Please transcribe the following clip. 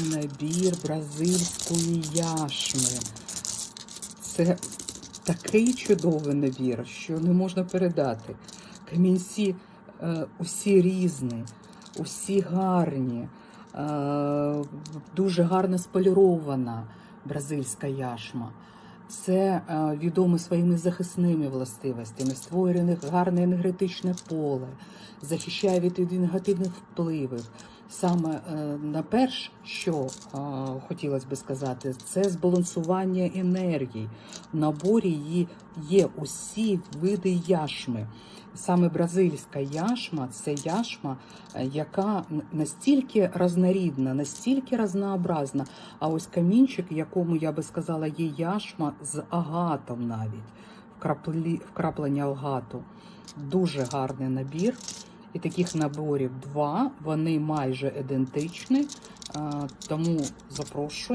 Набір бразильської яшми. Це такий чудовий набір, що не можна передати. Камінці е, усі різні, усі гарні, е, дуже гарно сполірована бразильська яшма. Це е, відомо своїми захисними властивостями, створює гарне енергетичне поле, захищає від негативних впливів. Саме е, на перш, що е, хотілося би сказати, це збалансування енергії. В наборі її є усі види яшми. Саме бразильська яшма це яшма, е, яка настільки разнорідна, настільки разнообразна. А ось камінчик, якому я би сказала, є яшма з агатом навіть вкраплення агату. Дуже гарний набір. І таких наборів два, вони майже ідентичні, е, тому запрошую.